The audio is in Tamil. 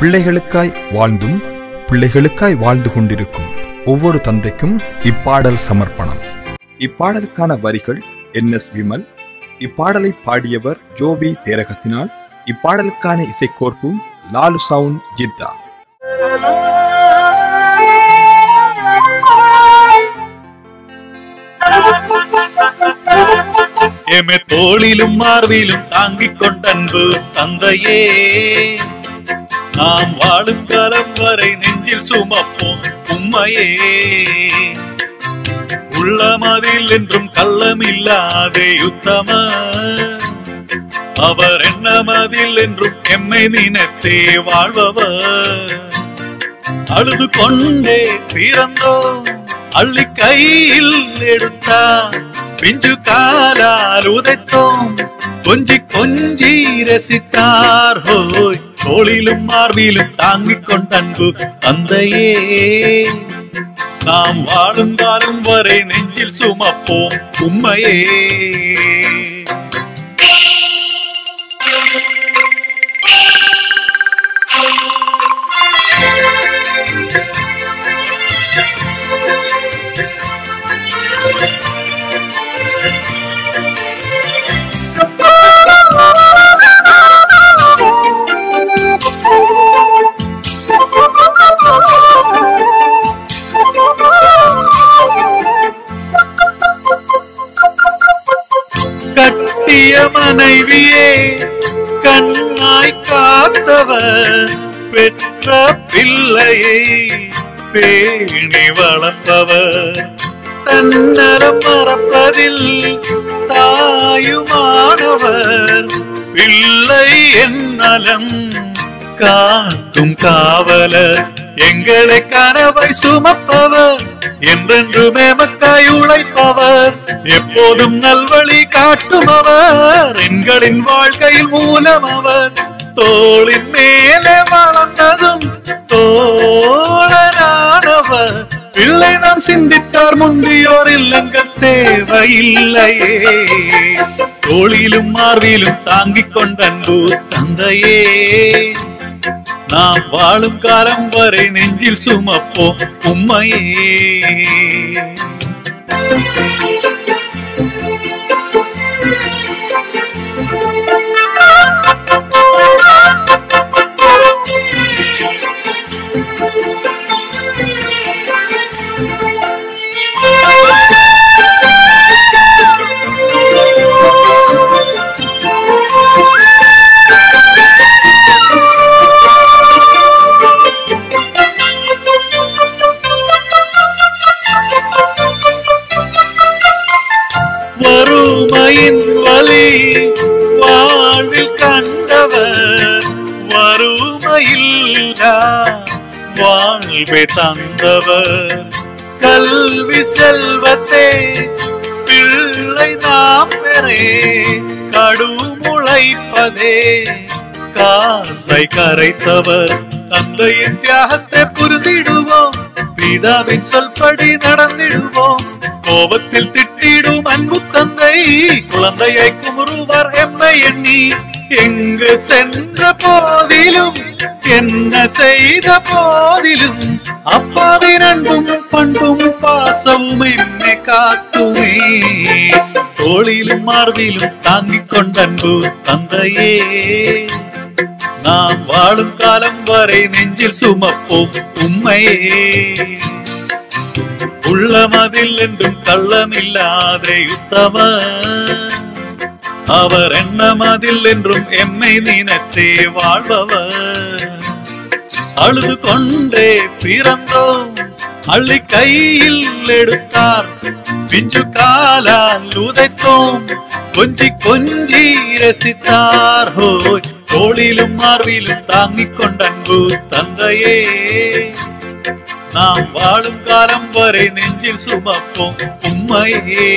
பிள்ளைகளுக்காய் வாழ்ந்தும் பிள்ளைகளுக்காய் வாழ்ந்து கொண்டிருக்கும் ஒவ்வொரு தந்தைக்கும் இப்பாடல் சமர்ப்பணம். இப்பாடலுக்கான வரிகள் என் எஸ் விமல். இப்பாடலை பாடியவர் ஜோவி தேரகத்தினால். இப்பாடலுக்கான இசைக்கோர்ப்பு லாலு சவுண்ட் ஜித்தா. எமே தோளிலும் மார்பிலும் தாங்கிக் கொண்டன்பு தந்தையே. நாம் வாழும் காலம் வரை நெஞ்சில் சுமப்போம் உண்மையே. உள்ளமதில் என்றும் கள்ளமில்லாதே யுத்தமா அவர் என்னமதில் என்றும் எம்மை நினைத்தே வாழ்பவர். அழுது கொண்டே பிறந்தோ அள்ளி கையில் எடுத்தா பிஞ்சு காலால் உதைத்தோம் கொஞ்சி கொஞ்சி ரசித்தார். ஹோய். தோளிலும் மார்பிலும் தாங்கிக் கொண்டன்பு தந்தையே. நாம் வாழும் காலம் வரை நெஞ்சில் சுமப்போம் உம்மையே பிரிய மனைவியே கண்ணாய் காத்தவர் பெற்ற பிள்ளையை பேணி வளர்ப்பவர் தன்னரம் மறப்பதில் தாயுமானவர் பிள்ளை என்னலம் காக்கும் காவலர். எங்களை கனவை சுமப்பவர் என்றென்றுமே மக்காய் உழைப்பார் எப்போதும் நல்வழி காட்டும் அவர் எங்களின் வாழ்க்கையில் மூலம் அவர் தோளின் மேலே வளர்ந்ததும் தோழனானவர் பிள்ளை நாம் சிந்தித்தார் முந்தியோர் இல்லங்கள் தேவையில்லையே. தோளிலும் மார்பிலும் தாங்கிக் கொண்ட அன்பு தந்தையே. நாம் வாழும் காலம் வரை நெஞ்சில் சுமப்போம் உம்மையே. வறுமையின் வலி வாழ்வில் கண்டவர் வறுமையில்லா. வாழ்வை தந்தவர் கல்வி செல்வத்தே பிள்ளை நாம் பெறே கடுமுளைப்பதே காசை கரைத்தவர் தந்தையின் தியாகத்தை புரிந்திடுவோம். பிதாவின் சொல்படி நடந்திடுவோம். கோபத்தில் திட்டிடும் அன்பு தந்தை. குழந்தையை குமுறுவார் எம்மை எண்ணி. எங்கு சென்ற போதிலும் என்ன செய்த போதிலும் அப்பாவின் அன்பும் பண்பும் பாசமும் என்னை காக்குமே தோளிலும் மார்பிலும் தாங்கிக் கொண்ட அன்பு தந்தையே. நாம் வாழும் காலம் வரை நெஞ்சில் சுமப்போம் உண்மையே. உள்ளமதில் என்றும் கள்ளமில்லாத யுத்தம அவர் எண்ணமதில் என்றும் எம்மை நினைத்தே வாழ்பவர் அழுது கொண்டே பிறந்தோம் அள்ளி கையில் எடுத்தார். பிஞ்சு காலால் உதைத்தோம் கொஞ்சி கொஞ்சி ரசித்தார். ஹோய் தோளிலும் மார்பிலும் தாங்கிக் கொண்ட அன்பு தந்தையே. நாம் வாழும் காலம் வரை நெஞ்சில் சுமப்போம் உண்மையே.